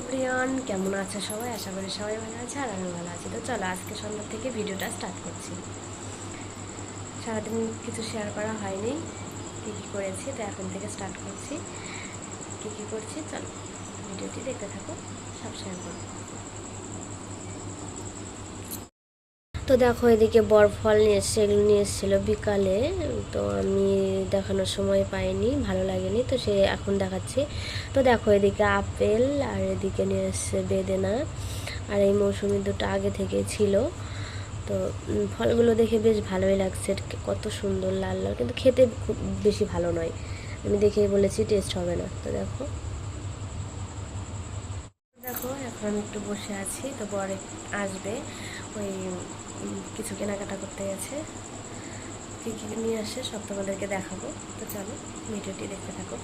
Everyone, কেমন আছে সবাই? আশা করি সবাই ভালো আছে আর আমি ভালো আছি। তো চলো, আজকে সন্ধ্যা থেকে ভিডিওটা স্টার্ট করছি। সারাদিন কিছু শেয়ার করা হয়নি, কী কী করেছি, তো এখন থেকে স্টার্ট করছি। কী কী করছি, চলো, ভিডিওটি দেখতে থাকো, সব শেয়ার করব। তো দেখো এদিকে বরফল নিয়ে এসছে, এগুলো নিয়ে এসেছিল বিকালে। তো আমি দেখানোর সময় পাইনি, ভালো লাগেনি, তো সে এখন দেখাচ্ছি। তো দেখো এদিকে আপেল আর এদিকে নিয়ে এসছে বেদেনা। আর এই মৌসুমি দুটো আগে থেকে ছিল। তো ফলগুলো দেখে বেশ ভালোই লাগছে। কত সুন্দর লাল লাল। কিন্তু খেতে খুব বেশি ভালো নয়। আমি দেখেই বলেছি, টেস্ট হবে না। তো দেখো। দেখো, এখন একটু বসে আছি। তো পরে আসবে। ওই কিছু কেনাকাটা করতে গেছে। কী কী নিয়ে আসে সব তোমাদেরকে দেখাবো। তো চলো, ভিডিওটি দেখতে থাকো।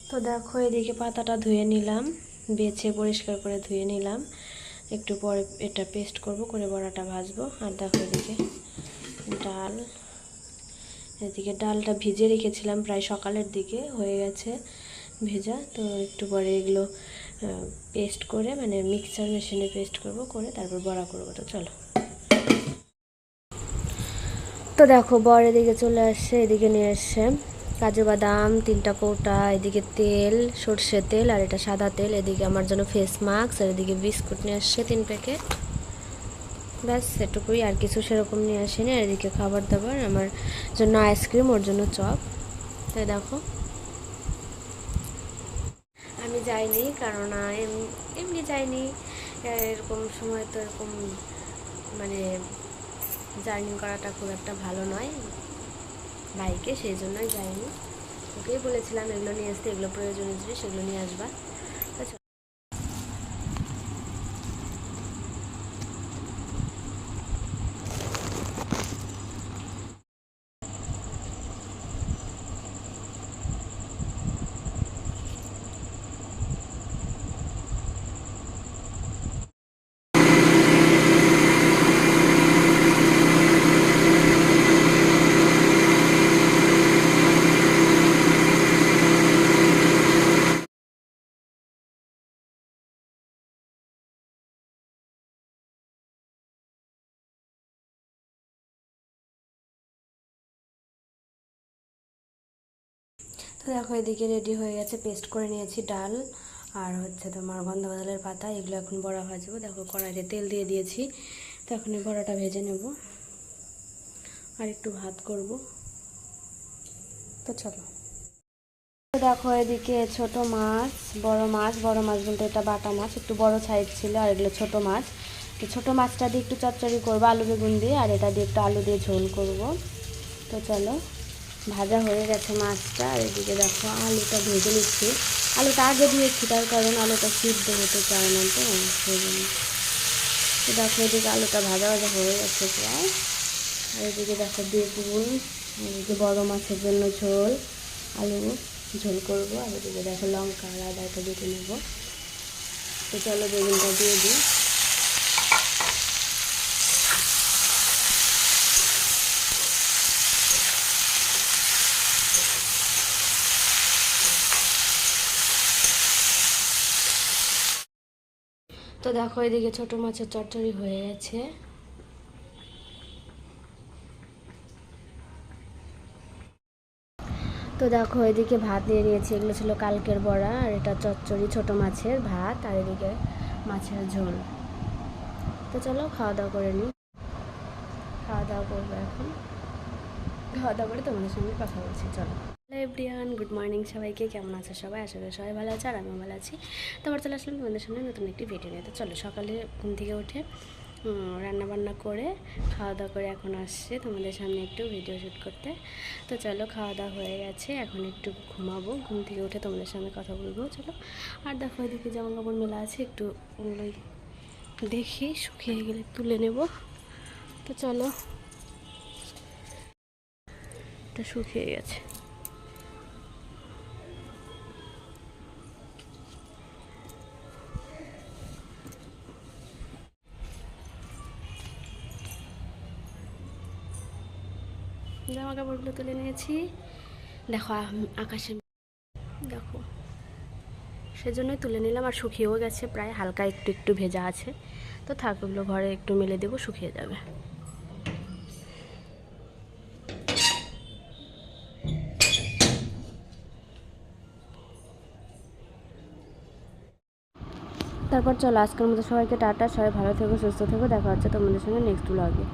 তো দেখো, এদিকে পাতাটা ধুয়ে নিলাম। বেছে পরিষ্কার করে ধুয়ে নিলাম। একটু পরে এটা পেস্ট করব, করে বড়াটা ভাজবো। আর দেখো এদিকে ডাল। এদিকে ডালটা ভিজে রেখেছিলাম, প্রায় সকালের দিকে হয়ে গেছে ভেজা। তো একটু পরে এগুলো পেস্ট করে মানে মিক্সার মেশিনে পেস্ট করব, করে তারপর বড়া করব। তো চলো। তো দেখো, বর এদিকে চলে আসছে, এদিকে নিয়ে এসছে কাজু বাদাম, তিনটা কৌটা, এদিকে তেল সর্ষের তেল আর এটা সাদা তেল। এদিকে আমার জন্য ফেস মাস্ক আর এদিকে বিস্কুট নিয়ে আসছে তিন প্যাকেট ব্যাস, এটুকুই। আর কিছু সেরকম নিয়ে আসেনি। আর এদিকে খাবার দাবার, আমার জন্য আইসক্রিম ওর জন্য চপ। তাই দেখো। আমি যাইনি কারণ এম- এমনি যাইনি। এরকম সময় তো এরকম মানে জার্নি করাটা খুব একটা ভালো নয়। বাইকে, সেই জন্যই যাইনি। ওকেই বলেছিলাম, এগুলো নিয়ে আসতে, এগুলো প্রয়োজনীয় জিনিস সেগুলো নিয়ে আসবা তো চলো। তো দেখো, এদিকে রেডি হয়ে গেছে পেস্ট করে নিয়েছি ডাল আর হচ্ছে তোমার গন্ধ বাদালের পাতা, এগুলো এখন বড়া ভাজবো। দেখো, কড়াইতে তেল দিয়ে দিয়েছি, তো এখন এই বড়াটা ভেজে নেব আর একটু ভাত করব। তো চলো। দেখো, এদিকে ছোট মাছ, বড় মাছ বড় মাছ বলতে এটা বাটা মাছ, একটু বড় সাইজ ছিল আর এগুলো ছোট মাছ। তো ছোট মাছটা দিয়ে একটু চচ্চড়ি করব, আলু বেগুন দিয়ে, আর এটা দিয়ে একটু আলু দিয়ে ঝোল করব। তো চলো। ভাজা হয়ে গেছে মাছটা। আর এদিকে দেখো আলুটা ভেজে নিচ্ছি। আলুটা আগে দিয়েছি, তার কারণ আলুটা সিদ্ধ হতে চায় না তো, সেই জন্য। দেখো এদিকে আলুটা ভাজা ভাজা হয়ে গেছে প্রায়। আর এদিকে দেখো বেগুন, এদিকে বড় মাছের জন্য ঝোল, আলু ঝোল করব। আর এদিকে দেখো লঙ্কা আর আদাটা বেটে নেব। তো চলো বেগুনটা দিয়ে দিই। তো দেখো, এদিকে ছোট মাছের চটচড়ি হয়ে গেছে। তো দেখো, এদিকে ভাত দিয়ে দিয়েছি এগুলো ছিল কালকের বড়া, আর এটা চচ্চড়ি, ছোট মাছের ভাত, আর এদিকে মাছের ঝোল। তো চলো, খাওয়া দাওয়া করে নিই। খাওয়া দাওয়া করব এখন। খাওয়া দাওয়া করে তোমাদের সঙ্গে কথা বলছি, চলো। হ্যালো এভরিয়ান, গুড মর্নিং সবাইকে। কেমন আছে সবাই? করি সবাই ভালো আছে আর আমিও ভালো আছি। তো আবার চলে আসলাম তোমাদের সামনে নতুন একটি ভিডিও নিয়ে। তো চলো সকালে ঘুম থেকে উঠে রান্না বান্না করে খাওয়া দাওয়া করে এখন আসছে তোমাদের সামনে একটু ভিডিও শ্যুট করতে। তো চলো খাওয়া দাওয়া হয়ে গেছে, এখন একটু ঘুমাবো। ঘুম থেকে উঠে তোমাদের সামনে কথা বলব, চলো। আর দেখো এদিকে জামা কাপড় মেলা আছে, একটু ওগুলোই দেখি, শুকিয়ে গেলে তুলে নেব। তো চলো। এটা শুকিয়ে গেছে। জামা কাপড়গুলো তুলে নিয়েছি। দেখো আকাশে দেখো, সেজন্যই তুলে নিলাম আর শুকিয়েও গেছে প্রায়, হালকা একটু একটু ভেজা আছে। তো থাক, ওগুলো ঘরে একটু মেলে দেবো, শুকিয়ে যাবে। তারপর চলো, আজকের মতো সবাইকে টাটা, সবাই ভালো থেকো, সুস্থ থেকো, দেখা হচ্ছে তোমাদের সঙ্গে নেক্সট ব্লগে